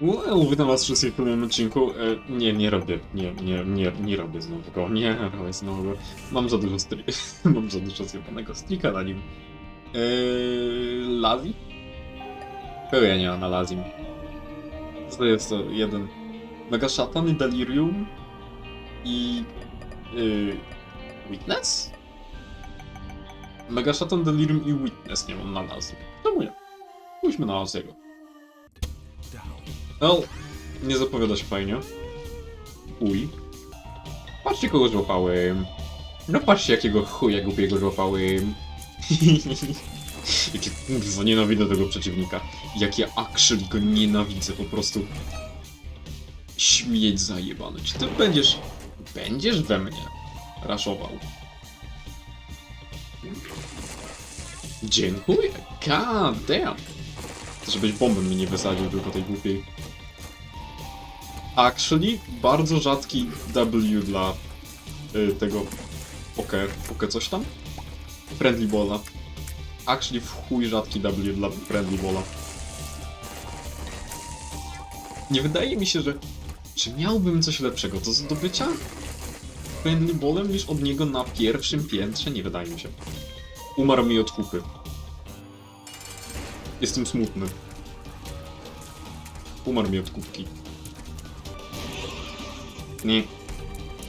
Well, witam was wszystkich w kolejnym odcinku. E, nie, nie robię, nie, nie, nie, nie robię znowu go, nie robię znowu go. Mam za dużo stri... mam za dużo zjebanego strika na nim. E, Lazi? Pełnia na Lazim. To jest to jeden Mega Szatan Delirium i... Yy, Witness? Mega Szatan, Delirium i Witness nie mam na Lazi. Czemu nie? Pójdźmy na Laziego. No, nie zapowiada się fajnie. Uj. Patrzcie kogo złapałem. No patrzcie jakiego chuja głupiego złapałem. Jakie kurwa nienawidzę tego przeciwnika. Jak ja actually go nienawidzę po prostu. Śmieć zajebany. Czy ty będziesz... Będziesz we mnie raszował? Dziękuję. God damn. Żebyś bombę mi nie wysadził tylko tej głupiej. Actually, bardzo rzadki W dla y, tego poke, poke coś tam? Friendly Balla. Actually, w chuj rzadki W dla Friendly Balla. Nie wydaje mi się, że... Czy miałbym coś lepszego do zdobycia? Friendly Ballem niż od niego na pierwszym piętrze? Nie wydaje mi się. Umarł mi od kupy. Jestem smutny. Umarł mi od kubki. Nie.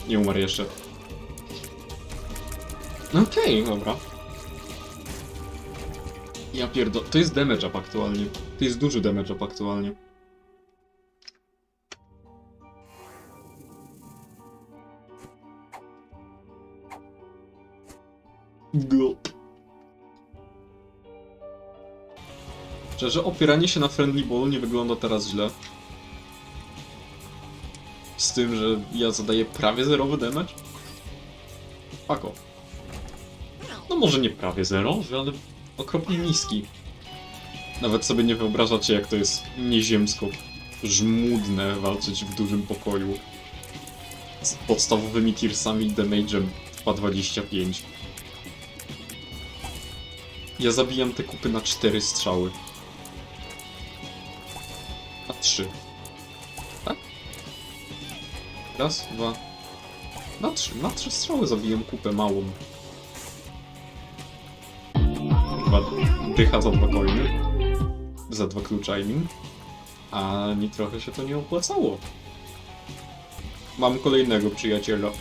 Nie umarł jeszcze. Okej, dobra. Ja pierdo... To jest damage up aktualnie. To jest duży damage up aktualnie. Gulp. Szczerze, opieranie się na friendly ballu nie wygląda teraz źle. Z tym, że ja zadaję prawie zerowy damage? Pako. No może nie prawie zerowy, ale okropnie niski. Nawet sobie nie wyobrażacie, jak to jest nieziemsko żmudne walczyć w dużym pokoju z podstawowymi tiersami i damage'em 2.25. Ja zabijam te kupy na 4 strzały. Na 3. Tak? Raz, dwa. Na trzy, na trzy strzały zabijam kupę małą. Chyba dycha za dwa coiny. Za dwa klucza I. A mi trochę się to nie opłacało. Mam kolejnego przyjaciela.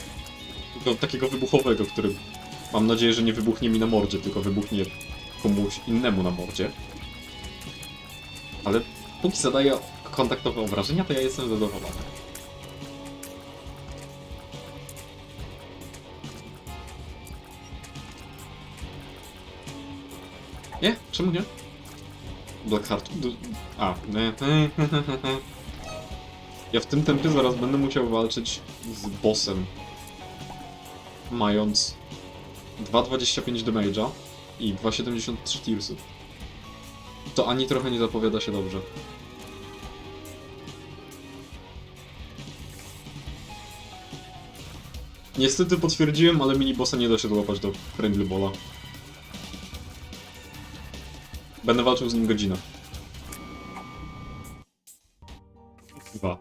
Tylko takiego wybuchowego, który mam nadzieję, że nie wybuchnie mi na mordzie, tylko wybuchnie komuś innemu na mordzie. Ale póki zadaje kontaktowe obrażenia, to ja jestem zadowolony. Czemu nie? Blackheart. A. Ja w tym tempie zaraz będę musiał walczyć z bossem. Mając 2,25 damage'a i 2,73 tearsów. To ani trochę nie zapowiada się dobrze. Niestety potwierdziłem, ale minibossa nie da się dołapać do Friendly Bola. Będę walczył z nim godzinę. Dwa.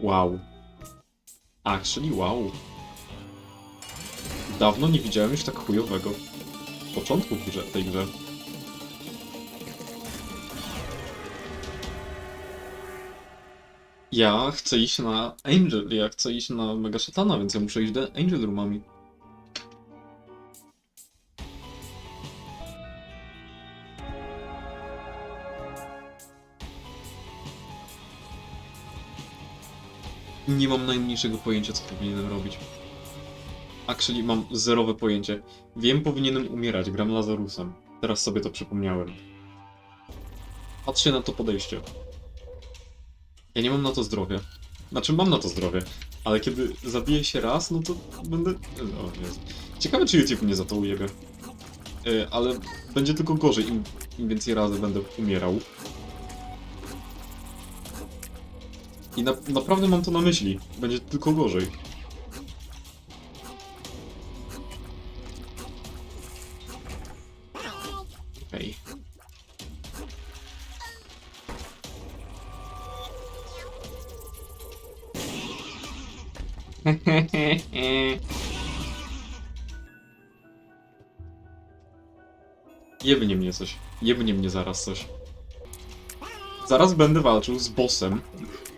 Wow. Actually, wow. Dawno nie widziałem już tak chujowego początku w grze, tej grze. Ja chcę iść na Angel, ja chcę iść na Mega Shatana, więc ja muszę iść do Angel Roomami. Nie mam najmniejszego pojęcia, co powinienem robić. Actually, mam zerowe pojęcie. Wiem, powinienem umierać, gram Lazarusem. Teraz sobie to przypomniałem. Patrzcie na to podejście. Ja nie mam na to zdrowia. Znaczy mam na to zdrowie, ale kiedy zabiję się raz, no to będę... O, Jezu. Ciekawe czy YouTube mnie za to ujebie. Yy, ale będzie tylko gorzej, im, im więcej razy będę umierał. I na, naprawdę mam to na myśli. Będzie tylko gorzej. Hej. Okay. Jebnie mnie coś. Jebnie mnie zaraz coś. Zaraz będę walczył z bossem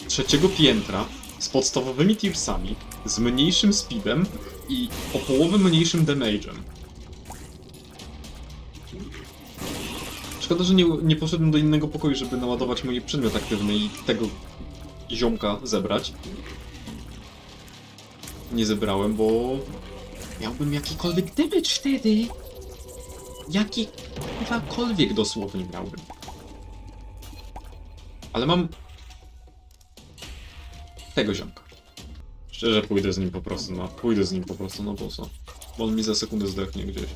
trzeciego piętra z podstawowymi tiersami, z mniejszym speedem i o połowę mniejszym damage'em. Szkoda, że nie, nie poszedłem do innego pokoju, żeby naładować mój przedmiot aktywny i tego ziomka zebrać. Nie zebrałem, bo miałbym jakikolwiek damage wtedy. Jakikolwiek dosłownie miałbym. Ale mam tego ziomka. Szczerze pójdę z nim po prostu na... Pójdę z nim po prostu na bossa. Bo on mi za sekundę zdechnie gdzieś.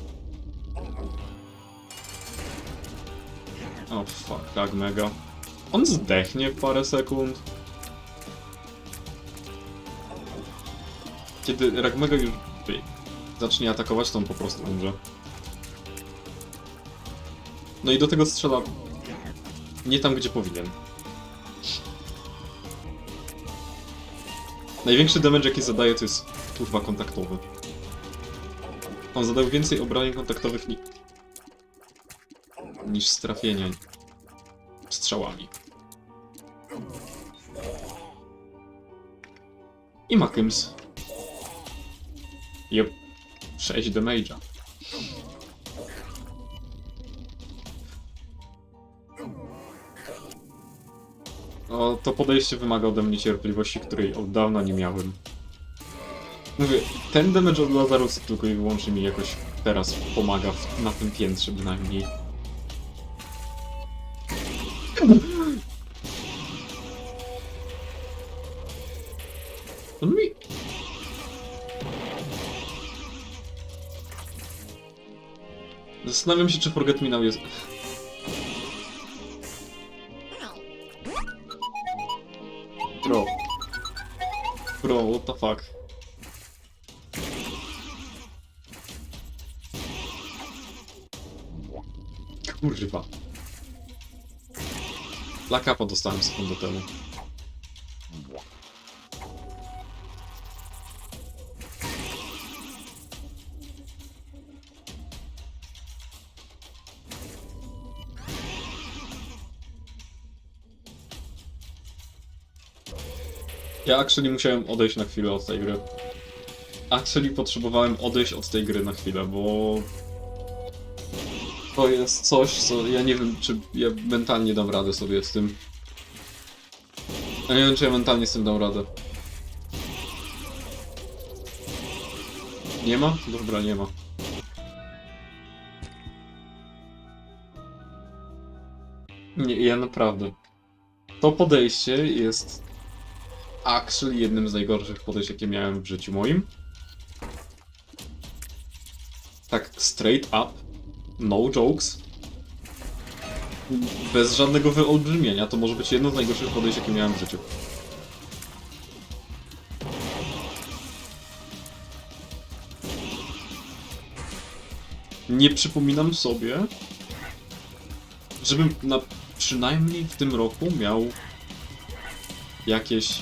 O fuck, tak mega. On zdechnie w parę sekund. Kiedy Ragmega już zacznie atakować, to on po prostu umrze. No i do tego strzela nie tam, gdzie powinien. Największy damage, jaki zadaje, to jest kurwa kontaktowy. On zadał więcej obrażeń kontaktowych ni niż z trafienia strzałami. I Makims. Jep. 6 damage'a. O, to podejście wymaga ode mnie cierpliwości, której od dawna nie miałem. Mówię, ten damage od Lazarusa tylko i wyłącznie mi jakoś teraz pomaga w, na tym piętrze bynajmniej. Zastanawiam się, czy Forget Me Now jest... Bro. Bro, what the fuck? Kurwa. Lakapa dostałem sekundę temu. Ja actually musiałem odejść na chwilę od tej gry. Actually potrzebowałem odejść od tej gry na chwilę, bo... To jest coś, co ja nie wiem, czy ja mentalnie dam radę sobie z tym. Ja nie wiem, czy ja mentalnie z tym dam radę. Nie ma? Dobra, nie ma. Nie, ja naprawdę. To podejście jest actually jednym z najgorszych podejść, jakie miałem w życiu moim. Tak straight up, no jokes. Bez żadnego wyolbrzymienia, to może być jedno z najgorszych podejść, jakie miałem w życiu. Nie przypominam sobie, żebym na przynajmniej w tym roku miał jakieś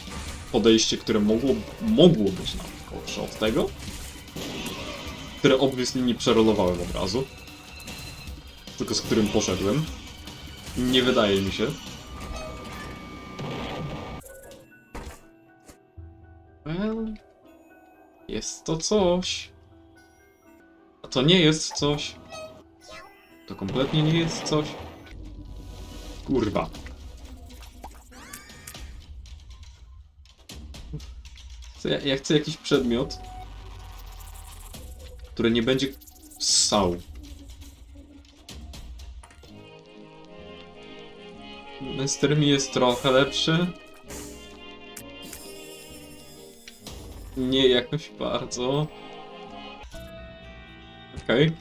podejście, które mogło, mogło być nawet gorsze od tego, które obviously nie przerolowałem od razu, tylko z którym poszedłem. Nie wydaje mi się. Well, jest to coś. A to nie jest coś. To kompletnie nie jest coś. Kurwa. Chcę, ja chcę jakiś przedmiot, który nie będzie ssał. Mister mi jest trochę lepszy. Nie jakoś bardzo. Okej. Okay.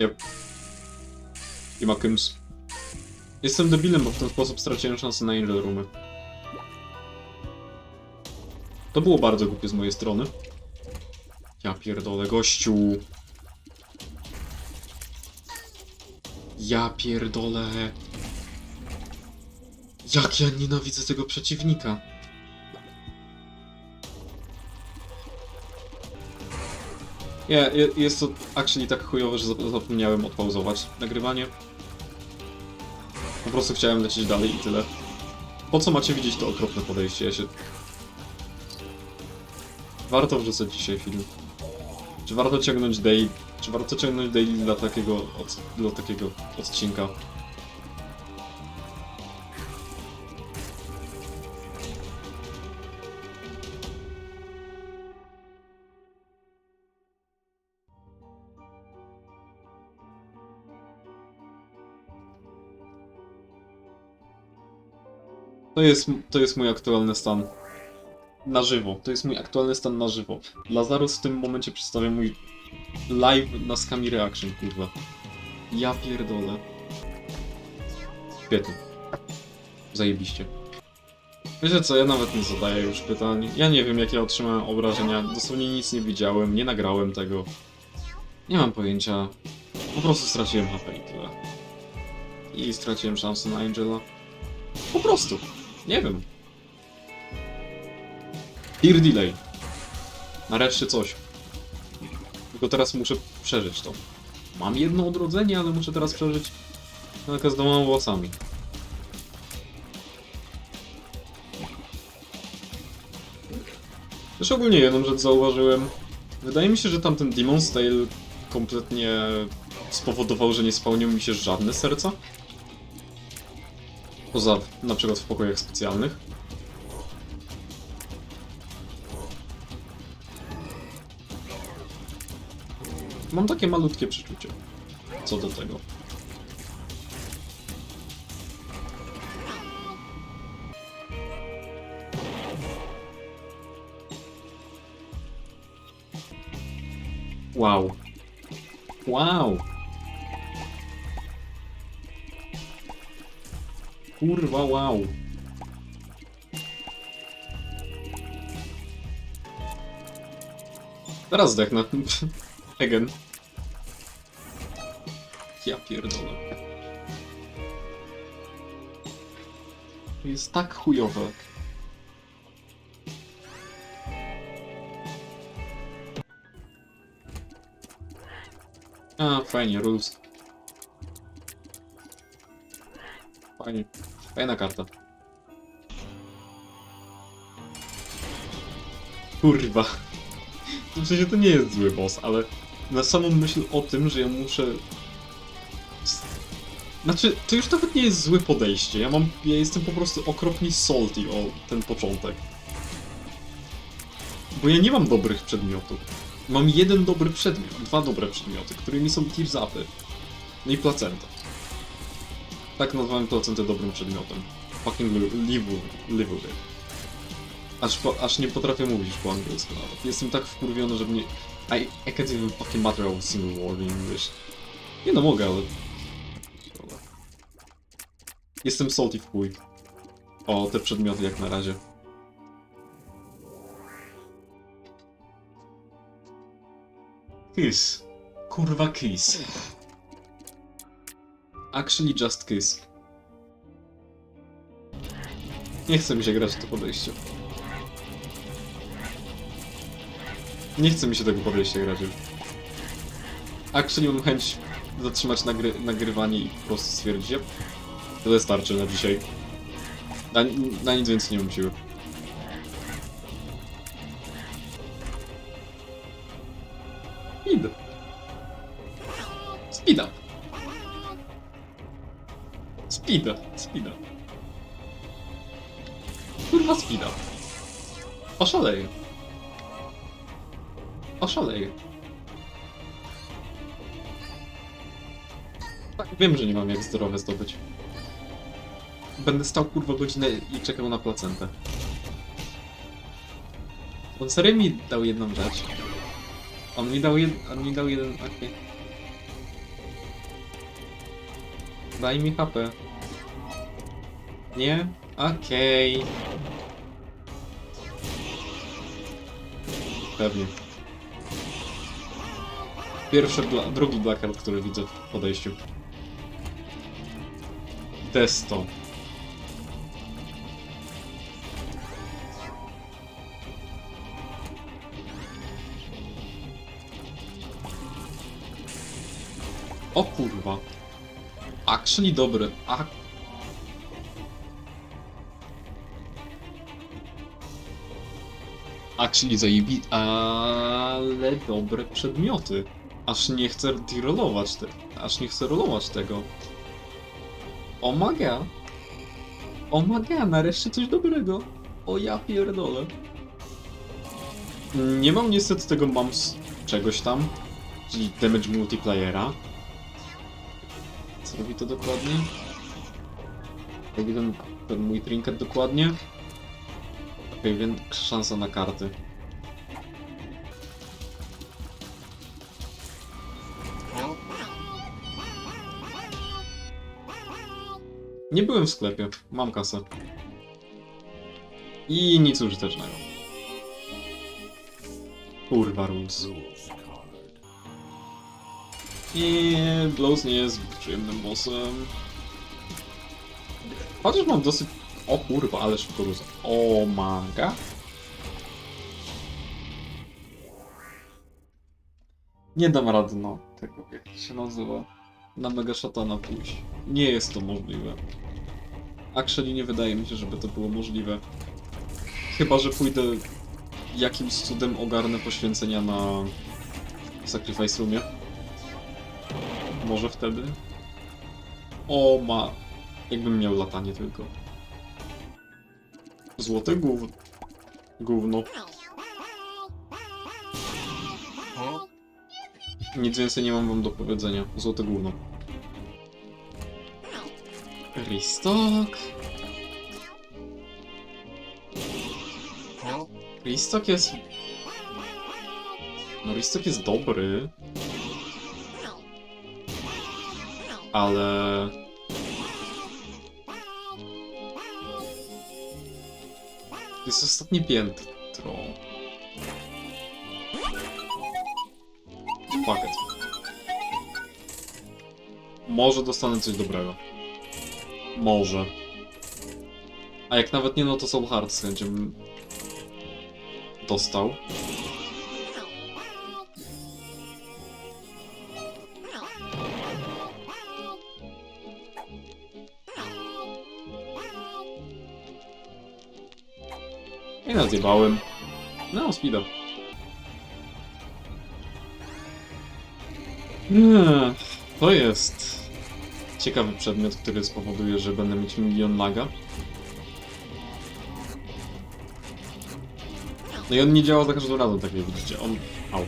Yep. I ma Kims. Jestem debilem, bo w ten sposób straciłem szansę na Angel Roomy. To było bardzo głupie z mojej strony. Ja pierdolę, gościu. Ja pierdolę. Jak ja nienawidzę tego przeciwnika. Nie, je- jest to actually tak chujowe, że zap- zapomniałem odpauzować nagrywanie. Po prostu chciałem lecieć dalej i tyle. Po co macie widzieć to okropne podejście? Ja się... Warto wrzucać dzisiaj film. Czy warto ciągnąć daily? Czy warto ciągnąć daily dla takiego, od, dla takiego odcinka? To jest, to jest mój aktualny stan. Na żywo. To jest mój aktualny stan na żywo. Lazarus w tym momencie przedstawia mój live na Skami Reaction, kurwa. Ja pierdolę. Świetnie. Zajebiście. Wiecie co, ja nawet nie zadaję już pytań. Ja nie wiem, jakie otrzymałem obrażenia. Dosłownie nic nie widziałem, nie nagrałem tego. Nie mam pojęcia. Po prostu straciłem HP i tyle. I straciłem szansę na Angela. Po prostu. Nie wiem. Peer delay. Nareszcie coś. Tylko teraz muszę przeżyć to. Mam jedno odrodzenie, ale muszę teraz przeżyć walkę z dwoma włosami. Też ogólnie jedną rzecz zauważyłem. Wydaje mi się, że tamten Demon's Tale kompletnie spowodował, że nie spełnią mi się żadne serca. Poza na przykład w pokojach specjalnych. Mam takie malutkie przeczucie co do tego. Wow. Wow. Kurwa, wow. Teraz zdechnę. Again. Ja pierdolę. Jest tak chujowe. A, fajnie, rules. Fajnie. Fajna karta. Kurwa. W sensie to nie jest zły boss, ale na samą myśl o tym, że ja muszę... Znaczy, to już nawet nie jest złe podejście. Ja mam... Ja jestem po prostu okropnie salty o ten początek. Bo ja nie mam dobrych przedmiotów. Mam jeden dobry przedmiot, dwa dobre przedmioty, którymi są Tears. No i placenta. Tak nazwałem placentę dobrym przedmiotem. Fucking li- live, live with it. Aż, po, aż nie potrafię mówić po angielsku nawet. Jestem tak wkurwiony, że mnie... I, I can't even fucking matter of a single word in English. Nie no, mogę, ale... Jestem salty w chuj. O, te przedmioty jak na razie. Kiss. Kurwa kiss. Actually just kiss. Nie chce mi się grać w to podejście. Nie chce mi się tego podejścia grać już. Actually mam chęć zatrzymać nagry nagrywanie i po prostu stwierdzić, że to wystarczy na dzisiaj. Na, na nic więcej nie mam siły. Speed. Speed up. Speed up. Speed up. Kurwa speed up. Oszaleję. Oszaleję. Tak, wiem, że nie mam jak zdrowe zdobyć. Będę stał kurwa godzinę i czekał na placentę. On serio mi dał jedną rzecz. On mi dał, jed... on mi dał jeden... okej. Daj mi HP. Nie? Okej. Pewnie. Pierwszy, drugi blackcard, który widzę w podejściu. Testo. O kurwa. Actually dobry. A... Actually zajebi... Ale dobre przedmioty. Aż nie chcę rolować te... Aż nie chcę rolować tego. O magia! O magia, nareszcie coś dobrego. O ja pierdolę. Nie mam niestety tego mam z czegoś tam, czyli damage multiplayera. Co robi to dokładnie? Robi ten, ten mój trinket dokładnie? Okej, więc szansa na karty. Nie byłem w sklepie, mam kasę. I nic użytecznego. Kurwa rules. I Blows nie jest przyjemnym bossem. Chociaż mam dosyć... O kurwa, ale szybko rósł. O manga? Nie dam rady na tego, jak to się nazywa. Na Mega Szatana pójść. Nie jest to możliwe. Actually nie wydaje mi się, żeby to było możliwe. Chyba, że pójdę jakimś cudem ogarnę poświęcenia na Sacrifice Roomie. Może wtedy? O ma... Jakbym miał latanie tylko. Złote gówno. Gówno. Nic więcej nie mam wam do powiedzenia. Złote gówno. Restock. Restock jest... No Restock jest dobry. Ale... Jest ostatnie piętro. Pakiet. Może dostanę coś dobrego. Może. A jak nawet nie, no to Soul Heart z chęcią dostał. I nazjebałem. No, speeda. Nie, to jest ciekawy przedmiot, który spowoduje, że będę mieć milion laga. No i on nie działa za każdym razem, tak jak widzicie. On... Au.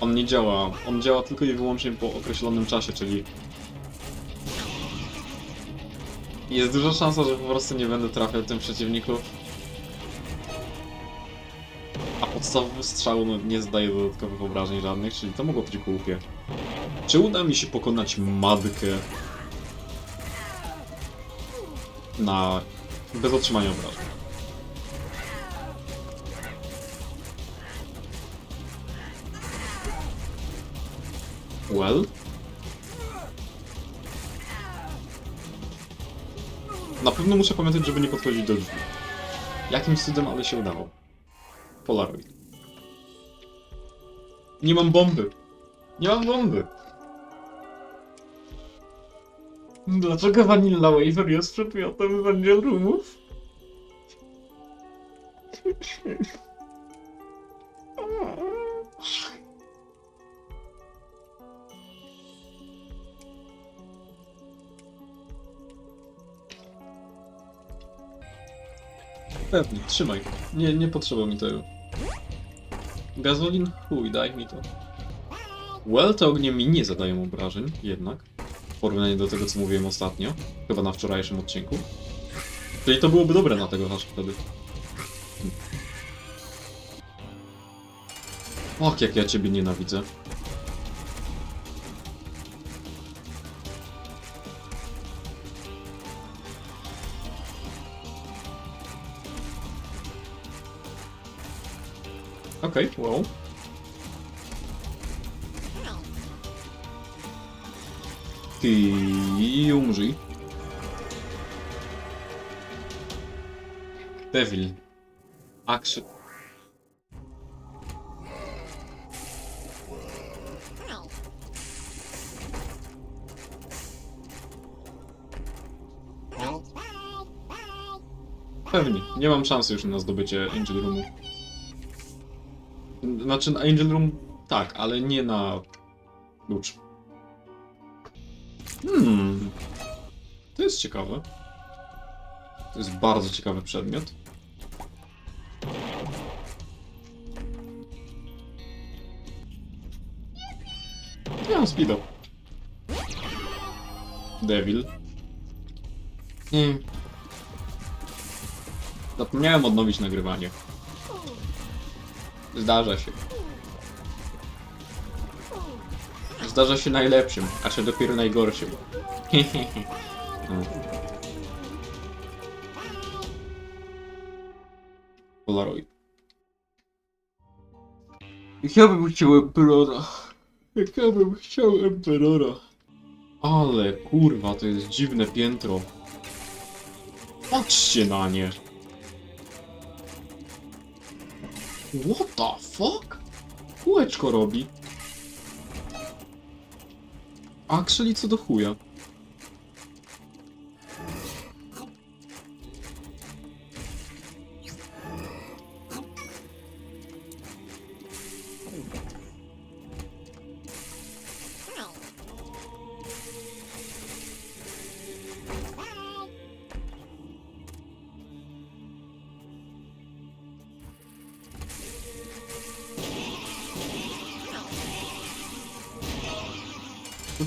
On nie działa. On działa tylko i wyłącznie po określonym czasie, czyli... Jest duża szansa, że po prostu nie będę trafiał tym przeciwników. A podstawowy strzał no, nie zdaje dodatkowych obrażeń żadnych, czyli to mogło być głupie. Czy uda mi się pokonać Madkę na... bez otrzymania obrażeń? Well? Na pewno muszę pamiętać, żeby nie podchodzić do drzwi. Jakimś cudem, ale się udało. Polaroid. Nie mam bomby. Nie mam bomby. Dlaczego Vanilla Wafer jest przedmiotem Vanilla Roomów? Pewnie, trzymaj. Nie, nie potrzeba mi tego. Gazolin? Chuj, daj mi to. Well, te ognie mi nie zadają obrażeń, jednak. Porównaniu do tego, co mówiłem ostatnio. Chyba na wczorajszym odcinku. Czyli to byłoby dobre na tego aż wtedy. Och, jak ja ciebie nienawidzę. Ty umrzyj. Devil. Action. Pewnie. Nie mam szansy już na zdobycie Angel Roomu. Znaczy, Angel Room tak, ale nie na lucz. Hmm. To jest ciekawe. To jest bardzo ciekawy przedmiot. Mam speedo. Devil. Hmm. Zapomniałem odnowić nagrywanie. Zdarza się. Zdarza się najlepszym, a się dopiero najgorszym. No. Polaroid. Ja bym chciał Emperora. Jak ja bym chciał Emperora. Ale kurwa, to jest dziwne piętro. Patrzcie na nie. What the fuck? Kółeczko robi. Actually co do chuja.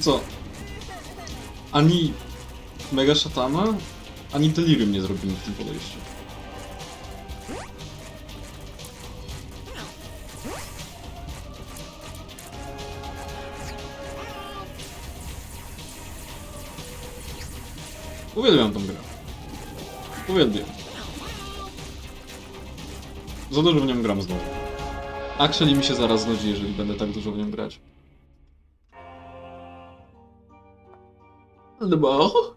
Co? Ani Mega Szatana, ani Delirium nie zrobimy w tym podejściu. Uwielbiam tą grę. Uwielbiam. Za dużo w nią gram znowu. Actually mi się zaraz znudzi, jeżeli będę tak dużo w nią grać. Ale mało?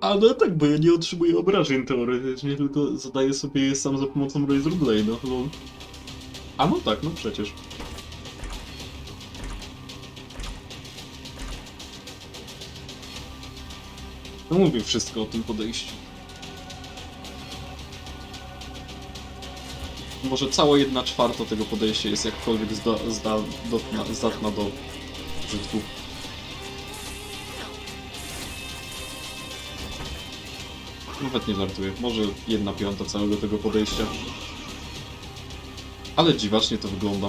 Ale tak, bo ja nie otrzymuję obrażeń teoretycznie, tylko zadaję sobie je sam za pomocą Razor Blade'a, lol. A no tak, no przecież. No mówię wszystko o tym podejściu. Może cała jedna czwarta tego podejścia jest jakkolwiek zda, zda, dotna, zdatna do użytku. Nawet nie żartuję. Może jedna piąta całego tego podejścia. Ale dziwacznie to wygląda.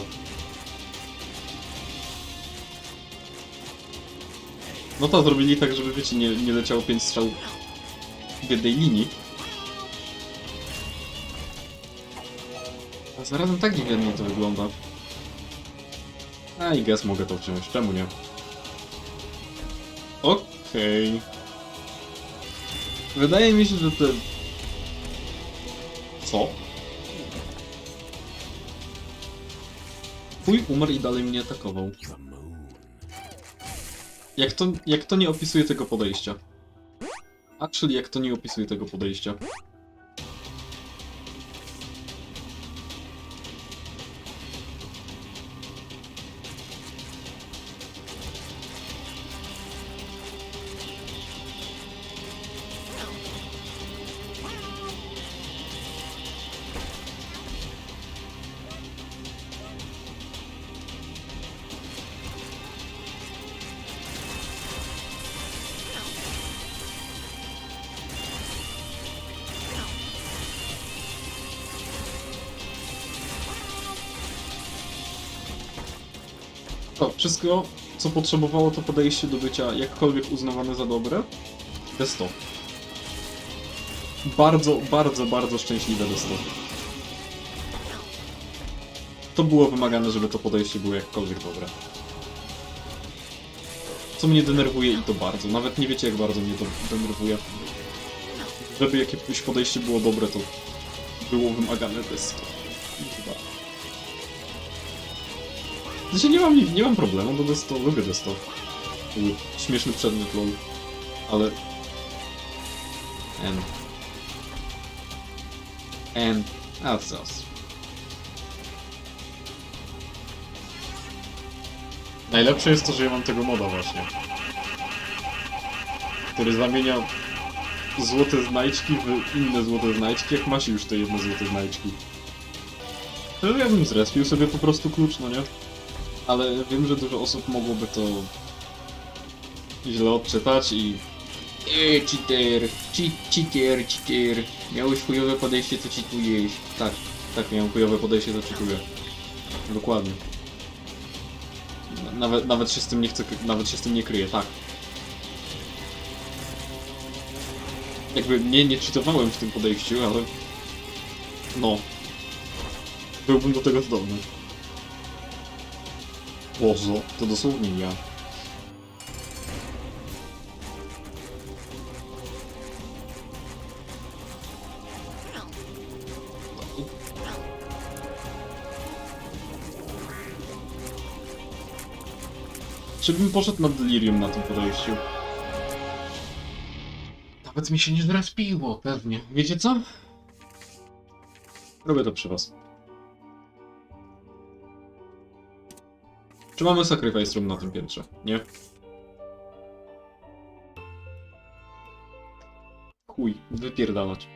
No to zrobili tak, żeby wiecie, nie, nie leciało 5 strzał w jednej linii. A zarazem tak dziwnie to wygląda. A i guess mogę to wziąć, czemu nie? Okej. Wydaje mi się, że te... Co? Twój umarł i dalej mnie atakował. Jak to, jak to nie opisuje tego podejścia? Actually, jak to nie opisuje tego podejścia? To wszystko, co potrzebowało to podejście do bycia jakkolwiek uznawane za dobre, to jest to. Bardzo, bardzo, bardzo szczęśliwe 100. To było wymagane, żeby to podejście było jakkolwiek dobre. Co mnie denerwuje i to bardzo. Nawet nie wiecie jak bardzo mnie to denerwuje. Żeby jakieś podejście było dobre, to było wymagane 100. Chyba. Sensie nie mam, nie mam problemu do Desto, lubię Desto. Śmieszny przedmiot lol. Ale... N. And that's us. Najlepsze jest to, że ja mam tego moda właśnie. Który zamienia złote znajdźki w inne złote znajdźki, jak masz już te jedne złote znajdźki. To ja bym zrespił sobie po prostu klucz, no nie? Ale wiem, że dużo osób mogłoby to źle odczytać i... Eee, cheater, cheat, cheater, cheater. Miałeś chujowe podejście, to cheatujesz. Tak, tak, miałem chujowe podejście, to cheatuję. Dokładnie. Nawet, nawet się z tym nie chcę, nawet się z tym nie kryję, tak. Jakby nie, nie cheatowałem w tym podejściu, ale... No. Byłbym do tego zdolny. Bozo, to dosłownie ja. Czy bym poszedł na delirium na tym podejściu? Nawet mi się nie zrespiło, pewnie. Wiecie co? Robię to przy was. Czy mamy sacrifice room na tym piętrze? Nie? Chuj, wypierdalać.